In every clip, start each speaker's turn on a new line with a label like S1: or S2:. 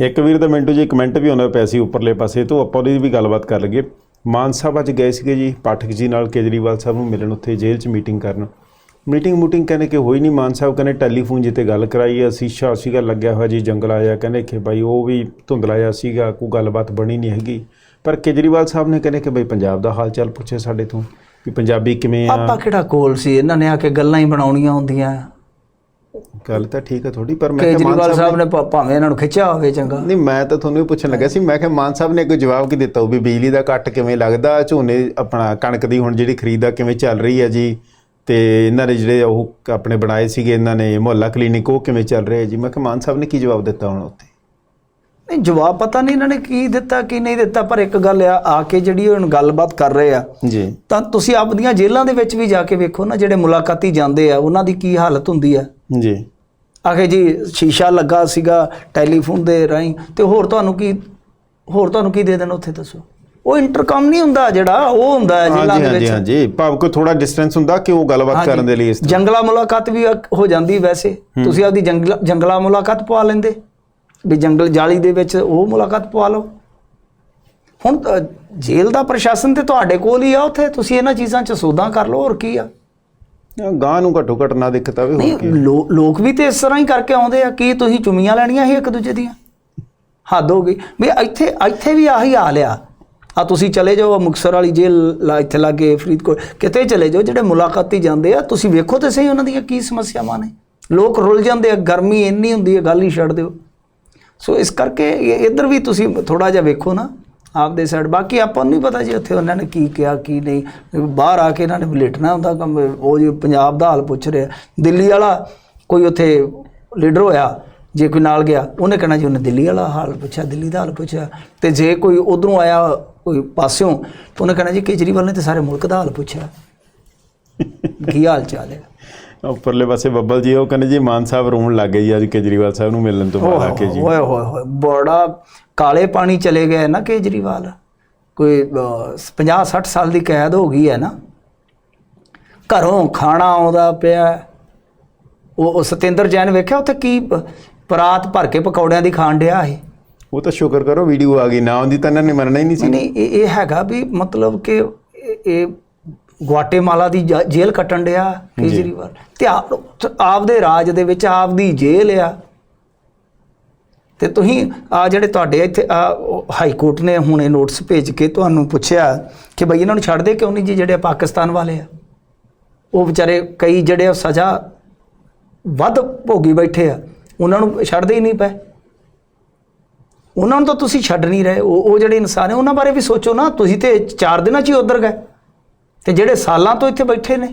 S1: ਇੱਕ ਵੀਰ ਤਾਂ ਮਿੰਟੂ ਜੀ ਕਮੈਂਟ ਵੀ ਆਉਂਦਾ ਪਿਆ ਸੀ ਉੱਪਰਲੇ ਪਾਸੇ ਤੋਂ, ਆਪਾਂ ਉਹਦੀ ਵੀ ਗੱਲਬਾਤ ਕਰ ਲਈਏ। ਮਾਨ ਸਾਹਿਬ ਅੱਜ ਗਏ ਸੀਗੇ ਜੀ, ਪਾਠਕ ਜੀ ਨਾਲ ਕੇਜਰੀਵਾਲ ਸਾਹਿਬ ਨੂੰ ਮਿਲਣ ਉੱਥੇ, ਜੇਲ੍ਹ 'ਚ ਮੀਟਿੰਗ ਕਰਨ। ਮੀਟਿੰਗ ਮੂਟਿੰਗ ਕਹਿੰਦੇ ਕਿ ਹੋਈ ਨਹੀਂ ਮਾਨ ਸਾਹਿਬ ਕਹਿੰਦੇ ਟੈਲੀਫੋਨ ਜਿੱਤੇ ਗੱਲ ਕਰਾਈ ਆ, ਸ਼ੀਸ਼ਾ ਸੀਗਾ, ਲੱਗਿਆ ਹੋਇਆ ਜੀ, ਜੰਗਲ ਆਇਆ, ਕਹਿੰਦੇ ਕਿ ਭਾਈ ਉਹ ਵੀ ਧੁੰਦਲਾ ਜਿਹਾ ਸੀਗਾ, ਕੋਈ ਗੱਲਬਾਤ ਬਣੀ ਨਹੀਂ ਹੈਗੀ। ਪਰ ਕੇਜਰੀਵਾਲ ਸਾਹਿਬ ਨੇ ਕਹਿੰਦੇ ਕਿ ਭਾਈ ਪੰਜਾਬ ਦਾ ਹਾਲ ਚਾਲ ਪੁੱਛੇ ਸਾਡੇ ਤੋਂ, ਵੀ ਪੰਜਾਬੀ ਕਿਵੇਂ ਆ?
S2: ਆਪਾਂ ਕਿਹੜਾ ਕੋਲ ਸੀ? ਇਹਨਾਂ ਨੇ ਆ ਕੇ ਗੱਲਾਂ ਹੀ ਬਣਾਉਣੀਆਂ ਹੁੰਦੀਆਂ।
S1: ਗੱਲ ਤਾਂ ਠੀਕ ਹੈ ਥੋੜੀ ਪਰ ਮੈਂ ਕਿਹਾ ਮਾਨ
S2: ਕੇਜਰੀਵਾਲ
S1: ਸਾਹਿਬ
S2: ਨੇ ਭਾ- ਭਾਵੇਂ ਇਹਨਾਂ ਨੂੰ ਖਿੱਚਿਆ ਹੋਵੇ ਚੰਗਾ।
S1: ਨਹੀਂ ਮੈਂ ਤਾਂ ਤੁਹਾਨੂੰ ਇਹ ਪੁੱਛਣ ਲੱਗਾ ਸੀ ਮੈਂ ਕਿਹਾ ਮਾਨ ਸਾਹਿਬ ਨੇ ਕੋਈ ਜਵਾਬ ਕੀ ਦਿੱਤਾ ਉਹ ਵੀ ਬਿਜਲੀ ਦਾ ਕੱਟ ਕਿਵੇਂ ਲੱਗਦਾ ਝੋਨੇ ਆਪਣਾ ਕਣਕ ਦੀ ਹੁਣ ਜਿਹੜੀ ਖਰੀਦ ਆ ਕਿਵੇਂ ਚੱਲ ਰਹੀ ਹੈ ਜੀ? ਤੇ ਇਹਨਾਂ ਦੇ ਜਿਹੜੇ ਉਹ ਆਪਣੇ ਬਣਾਏ ਸੀਗੇ ਇਹਨਾਂ ਨੇ ਮੁਹੱਲਾ ਕਲੀਨਿਕ ਉਹ ਕਿਵੇਂ ਚੱਲ ਰਿਹਾ ਜੀ? ਮੈਂ ਕਿਹਾ ਮਾਨ ਸਾਹਿਬ ਨੇ ਕੀ ਜਵਾਬ ਦਿੱਤਾ ਹੁਣ ਉੱਥੇ?
S2: ਨਹੀਂ ਜਵਾਬ ਪਤਾ ਨਹੀਂ ਇਹਨਾਂ ਨੇ ਕੀ ਦਿੱਤਾ ਕੀ ਨਹੀਂ ਦਿੱਤਾ ਪਰ ਇੱਕ ਗੱਲ ਆ ਆ ਕੇ ਜਿਹੜੀ ਹੁਣ ਗੱਲਬਾਤ ਕਰ ਰਹੇ ਆ
S1: ਜੀ।
S2: ਤਾਂ ਤੁਸੀਂ ਆਪਦੀਆਂ ਜੇਲ੍ਹਾਂ ਦੇ ਵਿੱਚ ਵੀ ਜਾ ਕੇ ਵੇਖੋ ਨਾ ਜਿਹੜੇ ਮੁਲਾਕਾਤੀ ਜਾਂਦੇ ਆ ਉਹਨਾਂ ਦੀ ਕੀ ਹਾਲਤ ਹੁੰਦੀ ਆ।
S1: ਜੀ।
S2: ਆਖੇ ਜੀ ਸ਼ੀਸ਼ਾ ਲੱਗਾ ਸੀਗਾ ਟੈਲੀਫੋਨ ਦੇ ਰਾਹੀਂ ਤੇ ਹੋਰ ਤੁਹਾਨੂੰ ਕੀ ਹੋਰ ਤੁਹਾਨੂੰ ਕੀ ਦੇ ਦੇਣ ਉੱਥੇ ਦੱਸੋ? ਉਹ ਇੰਟਰਕਮ ਨਹੀਂ ਹੁੰਦਾ ਜਿਹੜਾ ਉਹ ਹੁੰਦਾ ਹੈ ਜੇਲ੍ਹਾਂ
S1: ਹਾਂਜੀ
S2: ਦੇ
S1: ਹਾਂਜੀ
S2: ਵਿੱਚ।
S1: ਹਾਂਜੀ। ਭਾਵ ਕੋਈ ਥੋੜਾ ਡਿਸਟੈਂਸ ਹੁੰਦਾ ਕਿ ਉਹ ਗੱਲਬਾਤ। ਕਰਨ ਦੇ ਲਈ ਇਸ
S2: ਜੰਗਲਾ ਮੁਲਾਕਾਤ ਵੀ ਹੋ ਜਾਂਦੀ ਵੈਸੇ। ਤੁਸੀਂ ਆਪਦੀ ਜੰਗਲਾ ਜੰਗਲਾ ਮੁਲਾਕਾਤ ਪਵਾ ਲੈਂਦੇ। ਵੀ ਜੰਗਲ ਜਾਲੀ ਦੇ ਵਿੱਚ ਉਹ ਮੁਲਾਕਾਤ ਪਵਾ ਲਓ। ਹੁਣ ਜੇਲ੍ਹ ਦਾ ਪ੍ਰਸ਼ਾਸਨ ਤੇ ਤੁਹਾਡੇ ਕੋਲ ਹੀ ਆ ਉੱਥੇ। ਤੁਸੀਂ ਇਹਨਾਂ ਚੀਜ਼ਾਂ 'ਚ ਸੋਧਾਂ ਕਰ ਲਓ ਹੋਰ ਕੀ ਆ?
S1: ਗਾਂ ਨੂੰ ਘੱਟੋ ਘੱਟ ਨਾ ਦਿੱਕਤ ਆਵੇ ਹੋਰ
S2: ਨਹੀਂ
S1: ਕੀ
S2: ਲੋ- ਲੋਕ ਵੀ ਤੇ ਇਸ ਤਰ੍ਹਾਂ ਹੀ ਕਰਕੇ ਆਉਂਦੇ ਆ ਕੀ ਤੁਸੀਂ ਚੁੰਮੀਆਂ ਲੈਣੀਆਂ ਸੀ ਇੱਕ ਦੂਜੇ ਦੀਆਂ? ਹੱਦ ਹੋ ਗਈ। ਵੀ ਇੱਥੇ ਇੱਥੇ ਵੀ ਆਹੀ ਹਾਲ ਆ। ਆ ਤੁਸੀਂ ਚਲੇ ਜਾਓ ਮੁਕਸਰ ਵਾਲੀ ਜੇਲ੍ਹ ਲਾ- ਇੱਥੇ ਲਾਗੇ ਫਰੀਦਕੋਟ ਕਿਤੇ ਚਲੇ ਜਾਓ ਜਿਹੜੇ ਮੁਲਾਕਾਤੀ ਜਾਂਦੇ ਆ ਤੁਸੀਂ ਵੇਖੋ ਤੇ ਸਹੀ ਉਹਨਾਂ ਦੀਆਂ ਕੀ ਸਮੱਸਿਆਵਾਂ ਨੇ। ਲੋਕ ਰੁੱਲ ਜਾਂਦੇ ਆ ਗਰਮੀ ਇੰਨੀ ਹੁੰਦੀ ਹੈ ਗੱਲ ਹੀ ਛੱਡ ਦਿਓ। ਸੋ ਇਸ ਕਰਕੇ ਇਹ- ਇੱਧਰ ਵੀ ਤੁਸੀਂ ਥੋੜਾ ਜਿਹਾ ਵੇਖੋ ਨਾ। ਆਪਦੇ ਸਾਈਡ ਬਾਕੀ ਆਪਾਂ ਨੂੰ ਨਹੀਂ ਪਤਾ ਜੀ ਉੱਥੇ ਉਹਨਾਂ ਨੇ ਕੀ ਕਿਹਾ, ਕੀ ਨਹੀਂ। ਬਾਹਰ ਆ ਕੇ ਇਹਨਾਂ ਨੇ ਬਲੇਟਣਾ ਹੁੰਦਾ ਕੰਮ। ਉਹ ਜੀ ਪੰਜਾਬ ਦਾ ਹਾਲ ਪੁੱਛ ਰਿਹਾ। ਦਿੱਲੀ ਵਾਲਾ ਕੋਈ ਉੱਥੇ ਲੀਡਰ ਹੋਇਆ, ਜੇ ਕੋਈ ਨਾਲ ਗਿਆ, ਉਹਨੇ ਕਹਿਣਾ ਜੀ ਉਹਨੇ ਦਿੱਲੀ ਵਾਲਾ ਹਾਲ ਪੁੱਛਿਆ, ਦਿੱਲੀ ਦਾ ਹਾਲ ਪੁੱਛਿਆ। ਤੇ ਜੇ ਕੋਈ ਉਧਰੋਂ ਆਇਆ, ਕੋਈ ਪਾਸਿਓਂ, ਤਾਂ ਉਹਨੇ ਕਹਿਣਾ ਜੀ ਕੇਜਰੀਵਾਲ ਨੇ ਤੇ ਸਾਰੇ ਮੁਲਕ ਦਾ ਹਾਲ ਪੁੱਛਿਆ। ਕੀ ਹਾਲ ਚਾਲ ਹੈ?
S1: ਉੱਪਰਲੇ ਪਾਸੇ ਬੱਬਲ ਜੀ ਉਹ ਕਹਿੰਦੇ ਜੀ ਮਾਨ ਸਾਹਿਬ ਰੋਣ ਲੱਗ ਗਏ ਅੱਜ ਕੇਜਰੀਵਾਲ ਸਾਹਿਬ ਨੂੰ ਮਿਲਣ ਤੋਂ ਬਾਅਦ ਆ ਕੇ ਜੀ।
S2: ਓਏ ਹੋਏ ਹੋਏ ਬੜਾ ਕਾਲੇ ਪਾਣੀ ਚਲੇ ਗਏ ਨਾ ਕੇਜਰੀਵਾਲ। ਕੋਈ 50 60 ਸਾਲ ਦੀ ਕੈਦ ਹੋ ਗਈ ਹੈ ਨਾ। ਘਰੋਂ ਖਾਣਾ ਆਉਂਦਾ ਪਿਆ। ਉਹ ਸਤਿੰਦਰ ਜੈਨ ਵੇਖਿਆ ਉੱਥੇ ਕੀ ਪਰਾਤ ਭਰ ਕੇ ਪਕੌੜਿਆਂ ਦੀ ਖਾਣ ਡਿਆ ਇਹ?
S1: ਉਹ ਤਾਂ ਸ਼ੁਕਰ ਕਰੋ ਵੀਡੀਓ ਆ ਗਈ ਨਾ ਆਉਂਦੀ ਤਾਂ ਇਹਨਾਂ ਨੇ ਮਰਨਾ ਹੀ ਨਹੀਂ ਸੀ।
S2: ਨਹੀਂ ਇਹ ਹੈਗਾ ਵੀ ਮਤਲਬ ਕਿ ਇਹ ਗੁਆਟੇਮਾਲਾ ਦੀ ਜ- ਜੇਲ੍ਹ ਕੱਟਣ ਡਿਆ ਕੇਜਰੀਵਾਲ। ਤੇ ਆਪ- ਆਪਦੇ ਰਾਜ ਦੇ ਵਿੱਚ ਆਪਦੀ ਜੇਲ੍ਹ ਆ। ਤੇ ਤੁਸੀਂ ਆ ਜਿਹੜੇ ਤੁਹਾਡੇ ਇੱਥੇ ਆ ਹਾਈ ਕੋਰਟ ਨੇ ਹੁਣ ਇਹ ਨੋਟਿਸ ਭੇਜ ਕੇ ਤੁਹਾਨੂੰ ਪੁੱਛਿਆ ਕਿ ਬਈ ਇਹਨਾਂ ਨੂੰ ਛੱਡ ਦੇ ਕਿਉਂ ਨਹੀਂ ਜੀ ਜਿਹੜੇ ਪਾਕਿਸਤਾਨ ਵਾਲੇ ਆ? ਉਹ ਵਿਚਾਰੇ ਕਈ ਜਿਹੜੇ ਆ ਸਜ਼ਾ ਵੱਧ ਭੋਗੀ ਬੈਠੇ ਆ। ਉਹਨਾਂ ਨੂੰ ਛੱਡਦੇ ਹੀ ਨਹੀਂ ਪਏ। ਉਹਨਾਂ ਨੂੰ ਤਾਂ ਤੁਸੀਂ ਛੱਡ ਨਹੀਂ ਰਹੇ। ਉਹ ਉਹ ਜਿਹੜੇ ਇਨਸਾਨ ਹੈ ਉਹਨਾਂ ਬਾਰੇ ਵੀ ਸੋਚੋ ਨਾ। ਤੁਸੀਂ ਤੇ ਚਾਰ ਦਿਨਾਂ 'ਚ ਹੀ ਉਧਰ ਗਏ। ਤੇ ਜਿਹੜੇ ਸਾਲਾਂ ਤੋਂ ਇੱਥੇ ਬੈਠੇ ਨੇ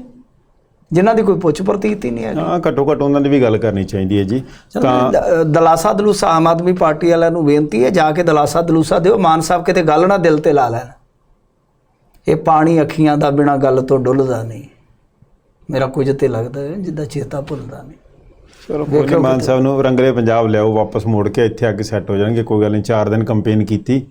S2: ਜਿਨ੍ਹਾਂ ਦੀ ਕੋਈ ਪੁੱਛ ਪ੍ਰਤੀਤ ਹੀ ਨਹੀਂ ਹੈ
S1: ਹਾਂ ਘੱਟੋ ਘੱਟ ਉਹਨਾਂ ਦੀ ਵੀ ਗੱਲ ਕਰਨੀ ਚਾਹੀਦੀ ਹੈ ਜੀ। ਤਾਂ
S2: ਦਲਾਸਾ ਦਲੂਸਾ ਆਮ ਆਦਮੀ ਪਾਰਟੀ ਵਾਲਿਆਂ ਨੂੰ ਬੇਨਤੀ ਹੈ ਜਾ ਕੇ ਦਲਾਸਾ ਦਲੂਸਾ ਦਿਓ ਮਾਨ ਸਾਹਿਬ ਕਿਤੇ ਗੱਲ ਨਾ ਦਿਲ ਤੇ ਲਾ ਲੈਣ। ਇਹ ਪਾਣੀ ਅੱਖੀਆਂ ਦਾ ਬਿਨਾ ਗੱਲ ਤੋਂ ਡੁੱਲਦਾ ਨਹੀਂ। ਮੇਰਾ ਕੁਝ ਤੇ ਲੱਗਦਾ ਹੈ ਜਿੱਦਾਂ ਚੇਤਾ ਭੁੱਲਦਾ ਨਹੀਂ।
S1: ਚਲੋ ਕੋਈ ਮਾਨ ਸਾਹਿਬ ਨੂੰ ਰੰਗਲੇ ਪੰਜਾਬ ਲਿਆਓ ਵਾਪਸ ਮੋੜ ਕੇ ਇੱਥੇ ਆ ਕੇ ਸੈੱਟ ਹੋ ਜਾਣਗੇ ਕੋਈ ਗੱਲ ਨਹੀਂ 4 ਦਿਨ ਕੰਪੇਨ ਕੀਤੀ।